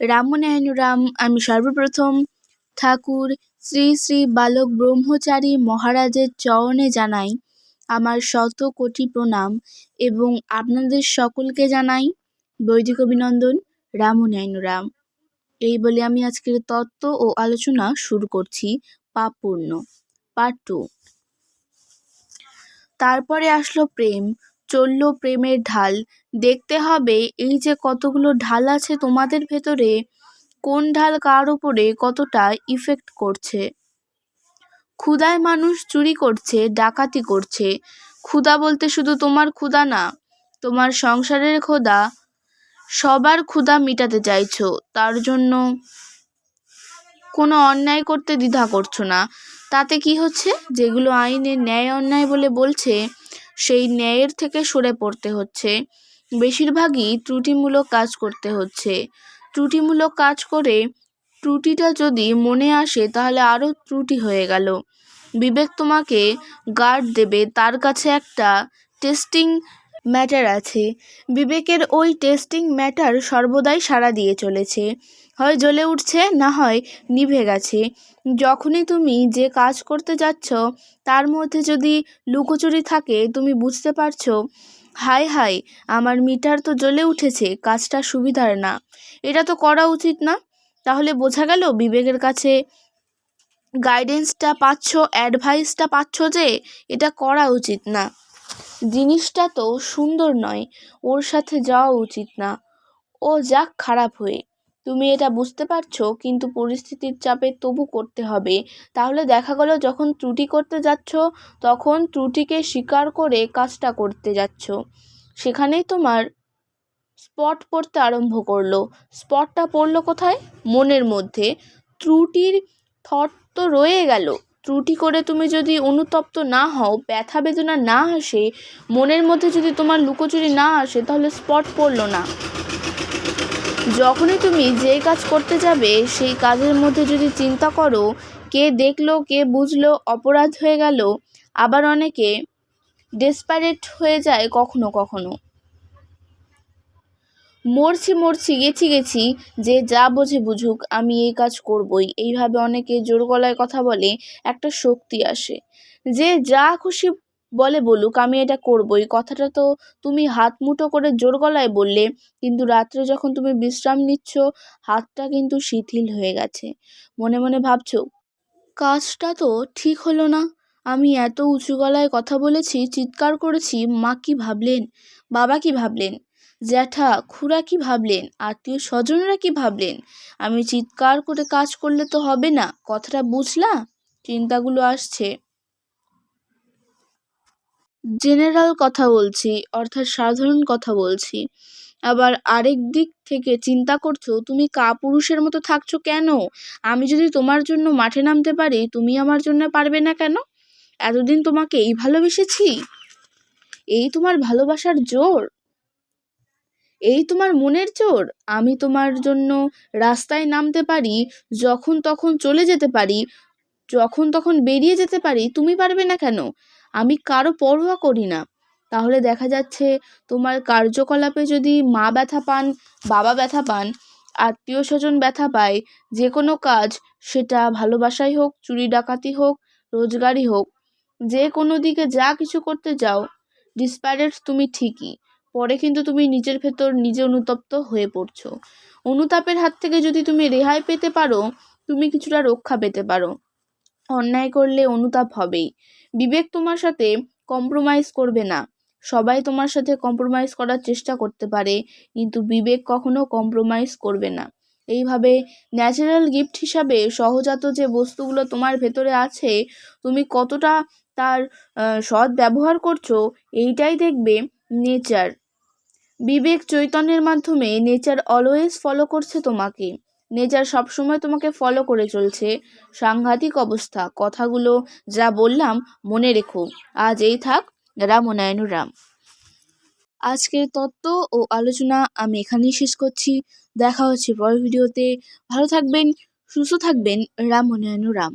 রামনারায়ণ রাম আমি সর্বপ্রথম ঠাকুর শ্রী শ্রী বালক ব্রহ্মচারী মহারাজের চরণে জানাই আমার শত কোটি প্রণাম এবং আপনাদের সকলকে জানাই বৈদিক অভিনন্দন রামনারায়ণ রাম এই বলে আমি আজকের তত্ত্ব ও আলোচনা শুরু করছি, পাপ পূর্ণ পার্ট টু তারপরে আসলো প্রেম চলল প্রেমের ঢাল। দেখতে হবে এই যে কতগুলো ঢাল আছে তোমাদের ভেতরে। কোন ঢাল কার ওপরে কতটা ইফেক্ট করছে? ক্ষুদায় মানুষ চুরি করছে, ডাকাতি করছে। ক্ষুদা বলতে শুধু তোমার ক্ষুদা না, তোমার সংসারের ক্ষুদা সবার ক্ষুদা মিটাতে চাইছো, তার জন্য কোনো অন্যায় করতে দ্বিধা করছ না। তাতে কি হচ্ছে? যেগুলো আইনে ন্যায় অন্যায় বলে বলছে সেই ন্যায়ের থেকে সরে পড়তে হচ্ছে। বেশিরভাগই ত্রুটিমূলক কাজ করতে হচ্ছে। ত্রুটিমূলক কাজ করে ত্রুটিটা যদি মনে আসে, তাহলে আরও ত্রুটি হয়ে গেল। বিবেক তোমাকে গার্ড দেবে। তার কাছে একটা টেস্টিং ম্যাটার আছে। বিবেকের ওই টেস্টিং ম্যাটার সর্বদাই সাড়া দিয়ে চলেছে। হয় জ্বলে উঠছে, না হয় নিভে গেছে। যখনই তুমি যে কাজ করতে যাচ্ছ, তার মধ্যে যদি লুকোচুরি থাকে, তুমি বুঝতে পারছ, হাই হাই, আমার মিটার তো জ্বলে উঠেছে, কাজটা সুবিধার না। এটা তো করা উচিত না। তাহলে বোঝা গেল বিবেকের কাছে গাইডেন্সটা পাচ্ছ অ্যাডভাইসটা পাচ্ছ যে, এটা করা উচিত না। জিনিসটা তো সুন্দর নয়, ওর সাথে যাওয়া উচিত না। ও যাক খারাপ হয়ে, তুমি এটা বুঝতে পারছ, কিন্তু পরিস্থিতির চাপে তবু করতে হবে। তাহলে দেখা গেল যখন ত্রুটি করতে যাচ্ছ, তখন ত্রুটিকে স্বীকার করে কাজটা করতে যাচ্ছ। সেখানেই তোমার স্পট পড়তে আরম্ভ করল। স্পটটা পড়ল কোথায়? মনের মধ্যে। ত্রুটির থট তো রয়ে গেল। ত্রুটি করে তুমি যদি অনুতপ্ত না হও, ব্যথা বেদনা না আসে, মনের মধ্যে যদি তোমার লুকোচুরি না আসে, তাহলে স্পট পড়ল না। যখনই তুমি যে কাজ করতে যাবে, সেই কাজের মধ্যে যদি চিন্তা করো, কে দেখল, কে বুঝলো, অপরাধ হয়ে গেল, আবার অনেকে ডেসপারেট হয়ে যায় কখনো কখনো। মরছি মরছি, গেছি গেছি, যে যা বোঝে বুঝুক, আমি এই কাজ করবই। এইভাবে অনেকে জোর গলায় কথা বলে, একটা শক্তি আসে। যে যা খুশি বলে বলুক, আমি এটা করবই। কথাটা তো তুমি হাত মুঠো করে জোর গলায় বললে, কিন্তু রাত্রে যখন তুমি বিশ্রাম নিচ্ছ, হাতটা কিন্তু শিথিল হয়ে গেছে। মনে মনে ভাবছ, কাজটা তো ঠিক হলো না। আমি এত উঁচু গলায় কথা বলেছি, চিৎকার করেছি, মা কি ভাবলেন? বাবা কি ভাবলেন? জ্যাঠা, খুড়া কি ভাবলেন? আত্মীয় স্বজনরা কি ভাবলেন? আমি চিৎকার করে কাজ করলে তো হবে না, কথাটা বুঝলা? চিন্তাগুলো আসছে। জেনারেল কথা বলছি, অর্থাৎ সাধারণ কথা বলছি। আবার আরেক দিক থেকে চিন্তা করছ, তুমি কাপুরুষের মতো থাকছো কেন? আমি যদি তোমার জন্য মাঠে নামতে পারি, তুমি আমার জন্য পারবে না কেন? এতদিন তোমাকে এই ভালোবেসেছি? এই তোমার ভালোবাসার জোর? এই তোমার মনের জোর? আমি তোমার জন্য রাস্তায় নামতে পারি, যখন তখন চলে যেতে পারি, যখন তখন বেরিয়ে যেতে পারি, তুমি পারবে না কেন? আমি কারও পরোয়া করি না। তাহলে দেখা যাচ্ছে তোমার কার্যকলাপে যদি মা ব্যথা পান, বাবা ব্যথা পান, আত্মীয় স্বজন ব্যথা পায়, যে কোনো কাজ, সেটা ভালোবাসাই হোক, চুরি ডাকাতি হোক, রোজগারই হোক, যে কোনো দিকে যা কিছু করতে যাও ডিসপ্যারেট তুমি ঠিকই। পরে কিন্তু তুমি নিজের ভেতর নিজে অনুতপ্ত হয়ে পড়ছো। অনুতাপের হাত থেকে যদি তুমি রেহাই পেতে পারো, তুমি কিছুটা রক্ষা পেতে পারো। অন্যায় করলে অনুতাপ হবেই। বিবেক তোমার সাথে কম্প্রোমাইজ করবে না। সবাই তোমার সাথে কম্প্রোমাইজ করার চেষ্টা করতে পারে, কিন্তু বিবেক কখনো কম্প্রোমাইজ করবে না। এইভাবে ন্যাচারাল গিফট হিসাবে সহজাত যে বস্তুগুলো তোমার ভেতরে আছে, তুমি কতটা তার সৎ ব্যবহার করছ, এইটাই দেখবে নেচার বিবেক চৈতন্যের মাধ্যমে নেচার অলওয়েজ ফলো করছে তোমাকে। নেচার সবসময় তোমাকে ফলো করে চলছে। সাংঘাতিক অবস্থা। কথাগুলো যা বললাম, মনে রেখো। আজ এই থাক। রামনায়ণ রাম আজকের তত্ত্ব ও আলোচনা আমি এখানেই শেষ করছি। দেখা হচ্ছে পরের ভিডিওতে। ভালো থাকবেন, সুস্থ থাকবেন। রামনায়ণ রাম